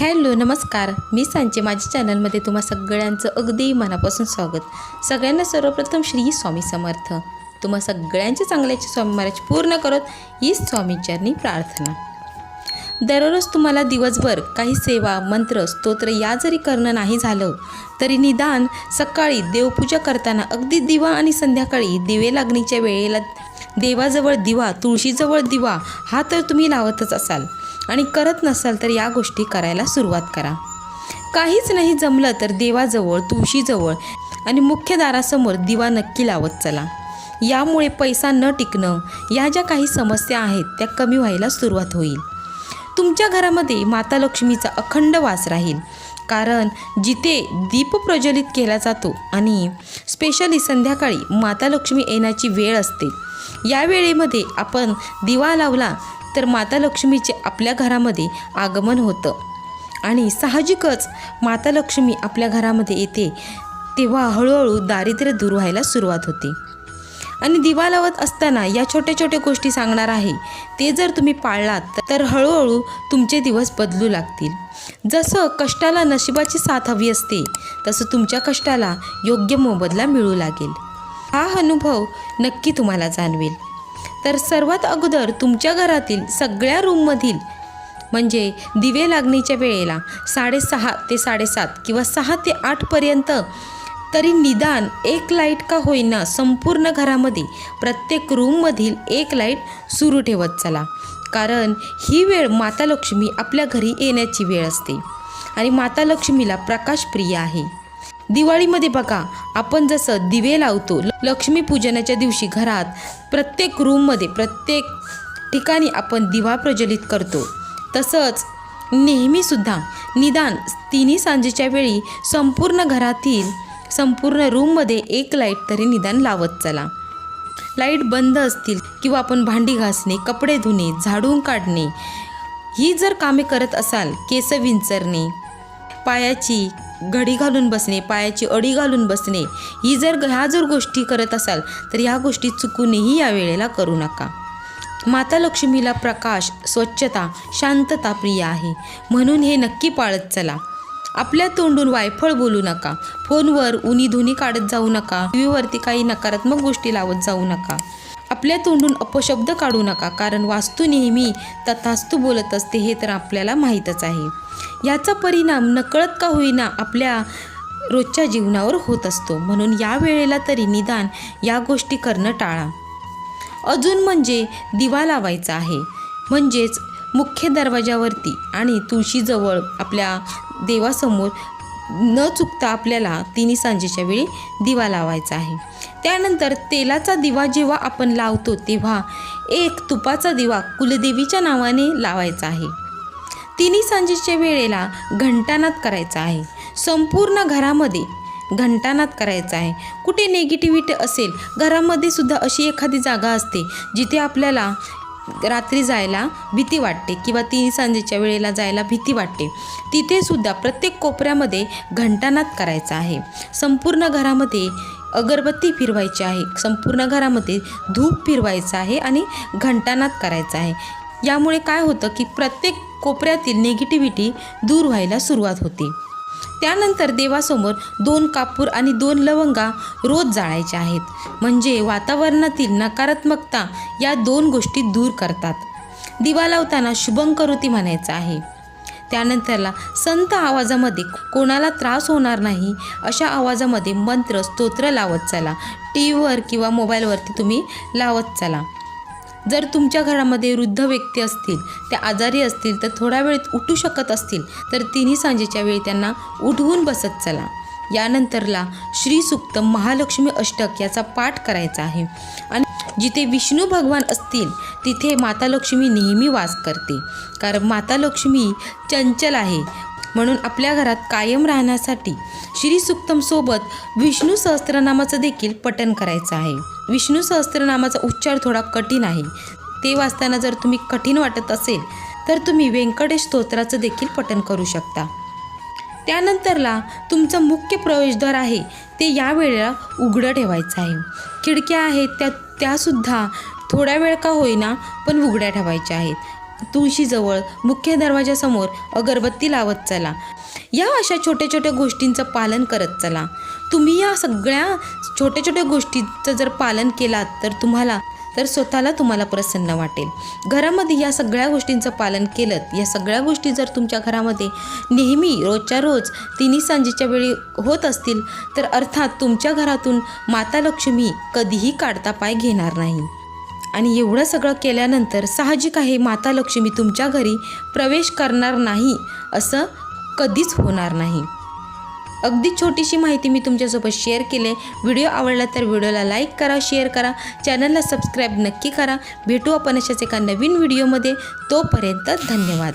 Hello नमस्कार. मी सांचे. माझ्या चॅनलमध्ये तुम्हा सगळ्यांचं अगदी मनापासून स्वागत. सगळ्यांना सर्वप्रथम श्री स्वामी समर्थ. तुम्हा सगळ्यांचे चांगल्याचे स्वामी महाराज पूर्ण करत हीच स्वामीचरणी प्रार्थना. दररोज तुम्हाला दिवसभर काही सेवा मंत्र स्तोत्र या जरी करणं नाही झालं तरी निदान सकाळी देवपूजा करताना अगदी दिवा आणि संध्याकाळी दिवे लागणीच्या वेळेला देवाजवळ दिवा तुळशीजवळ दिवा हा तर तुम्ही लावतच असाल. आणि करत नसाल तर या गोष्टी करायला सुरुवात करा. काहीच नाही जमलं तर देवाजवळ तुळशीजवळ आणि मुख्य दारासमोर दिवा नक्की लावत चला. यामुळे पैसा न टिकणं या ज्या काही समस्या आहेत त्या कमी व्हायला सुरुवात होईल. तुमच्या घरामध्ये माता लक्ष्मीचा अखंड वास राहील. कारण जिथे दीप प्रज्वलित केला जातो आणि स्पेशली संध्याकाळी माता लक्ष्मी येण्याची वेळ असते या वेळेमध्ये आपण दिवा लावला तर माता लक्ष्मीचे आपल्या घरामध्ये आगमन होतं. आणि साहजिकच माता लक्ष्मी आपल्या घरामध्ये येते तेव्हा हळूहळू दारिद्र्य दूर व्हायला सुरुवात होते. आणि दिवा लावत असताना या छोट्या छोट्या गोष्टी सांगणार आहे. ते जर तुम्ही पाळलात तर हळूहळू तुमचे दिवस बदलू लागतील. जसं कष्टाला नशिबाची साथ हवी असते तसं तुमच्या कष्टाला योग्य मोबदला मिळू लागेल. हा अनुभव नक्की तुम्हाला जाणवेल. तर सर्वात अगोदर तुमच्या घरातील सगळ्या रूममधील म्हणजे दिवे लागणीच्या वेळेला साडेसहा ते साडेसात किंवा सहा ते आठपर्यंत तरी निदान एक लाइट का होईना संपूर्ण घरामध्ये प्रत्येक रूममधील एक लाइट सुरू ठेवत चला. कारण ही वेळ माता लक्ष्मी आपल्या घरी येण्याची वेळ असते. आणि माता लक्ष्मीला प्रकाशप्रिय आहे. दिवाळीमध्ये बघा आपण जसं दिवे लावतो ल- लक्ष्मीपूजनाच्या दिवशी घरात प्रत्येक रूममध्ये प्रत्येक ठिकाणी आपण दिवा प्रज्वलित करतो. तसंच नेहमीसुद्धा निदान तिन्ही सांजेच्या वेळी संपूर्ण घरातील संपूर्ण रूममध्ये एक लाइट तरी निदान लावत चला. लाइट बंद असतील किंवा आपण भांडी घासणे कपडे धुणे झाडून काढणे ही जर कामे करत असाल केस विंचरणे पायाची घडी घालून बसणे पायाची अडी घालून बसणे ही जर ह्या जर गोष्टी करत असाल तर ह्या गोष्टी चुकूनही या वेळेला करू नका. माता लक्ष्मीला प्रकाश स्वच्छता शांतता प्रिय आहे. म्हणून हे नक्की पाळत चला. आपल्या तोंडून वायफळ बोलू नका. फोनवर उनी धुनी काढत जाऊ नका. टीव्हीवरती काही नकारात्मक गोष्टी लावत जाऊ नका. आपल्या तोंडून अपशब्द काढू नका कारण वास्तू नेहमी तथास्तू बोलत असते हे तर आपल्याला माहीतच आहे. याचा परिणाम नकळत का होईना आपल्या रोजच्या जीवनावर होत असतो. म्हणून या वेळेला तरी निदान या गोष्टी करणं टाळा. अजून म्हणजे दिवा लावायचा आहे. म्हणजेच मुख्य दरवाजावरती आणि तुळशीजवळ आपल्या देवासमोर न चुकता आपल्याला तिन्ही सांजेच्या वेळी दिवा लावायचा आहे. त्यानंतर तेलाचा दिवा जेव्हा आपण लावतो तेव्हा एक तुपाचा दिवा कुलदेवीच्या नावाने लावायचा आहे. तिन्ही सांजेच्या वेळेला घंटानाद करायचा आहे. संपूर्ण घरामध्ये घंटानाद करायचा आहे. कुठे नेगेटिव्हिटी असेल घरामध्ये सुद्धा अशी एखादी जागा असते जिथे आपल्याला रात्री जायला भीती वाटते किंवा ती सांजेच्या वेळेला जायला भीती वाटते. तिथे सुद्धा प्रत्येक कोपऱ्यामध्ये घंटानाद करायचा आहे. संपूर्ण घरामध्ये अगरबत्ती फिरवायची आहे. संपूर्ण घरामध्ये धूप फिरवायचं आहे आणि घंटानाद करायचा आहे. यामुळे काय होतं की प्रत्येक कोपऱ्यातील निगेटिव्हिटी दूर व्हायला सुरुवात होते. त्यानंतर देवासमोर दोन कापूर आणि दोन लवंगा रोज जाळायच्या आहेत. म्हणजे वातावरणातील नकारात्मकता या दोन गोष्टी दूर करतात. दिवा लावताना शुभंकरोती म्हणायचं आहे. त्यानंतरला संत आवाजामध्ये कोणाला त्रास होणार नाही अशा आवाजामध्ये मंत्र स्तोत्र लावत चला. टी व्हीवर किंवा मोबाईलवरती तुम्ही लावत चला. जर तुमच्या घरामध्ये वृद्ध व्यक्ती असतील त्या आजारी असतील तर थोड्या वेळ उठू शकत असतील तर तिन्ही सांजेच्या वेळी त्यांना उठवून बसत चला. यानंतरला श्री सुक्त महालक्ष्मी अष्टक याचा पाठ करायचा आहे. आणि जिथे विष्णू भगवान असतील तिथे माता लक्ष्मी नेहमी वास करते. कारण माता लक्ष्मी चंचल आहे. म्हणून आपल्या घरात कायम राहण्यासाठी श्री विष्णू सहस्त्रनामाचं देखील पठन करायचं आहे. विष्णू सहस्त्रनामाचा उच्चार थोडा कठीण आहे. ते वाचताना जर तुम्ही कठीण वाटत असेल तर तुम्ही व्यंकटेश स्तोत्राचं देखील पठन करू शकता. त्यानंतरला तुमचं मुख्य प्रवेशद्वार आहे ते या वेळेला उघडं ठेवायचं आहे. खिडक्या आहेत त्या त्यासुद्धा थोड्या वेळ का होईना पण उघड्या ठेवायच्या आहेत. तुळशीजवळ मुख्य दरवाजासमोर अगरबत्ती लावत चला. या अशा छोट्या छोट्या गोष्टींचं पालन करत चला. तुम्ही या सगळ्या छोट्या छोट्या गोष्टींचं जर पालन केलात तर तुम्हाला तर स्वतःला तुम्हाला प्रसन्न वाटेल. घरामध्ये या सगळ्या गोष्टींचं पालन केलं या सगळ्या गोष्टी जर तुमच्या घरामध्ये नेहमी रोजच्या रोज तिन्ही सांजेच्या वेळी होत असतील तर अर्थात तुमच्या घरातून माता लक्ष्मी कधीही काढता पाय घेणार नाही. आणि एवढं सगळं केल्यानंतर साहजिक आहे माता लक्ष्मी तुमच्या घरी प्रवेश करणार नाही असं कधीच होणार नाही. अगदी छोटीशी माहिती मी तुमच्यासोबत शेअर केले. व्हिडिओ आवडला तर व्हिडिओला लाईक करा शेअर करा. चॅनलला सबस्क्राईब नक्की करा. भेटू आपण अशाच एका नवीन व्हिडिओमध्ये तोपर्यंत धन्यवाद.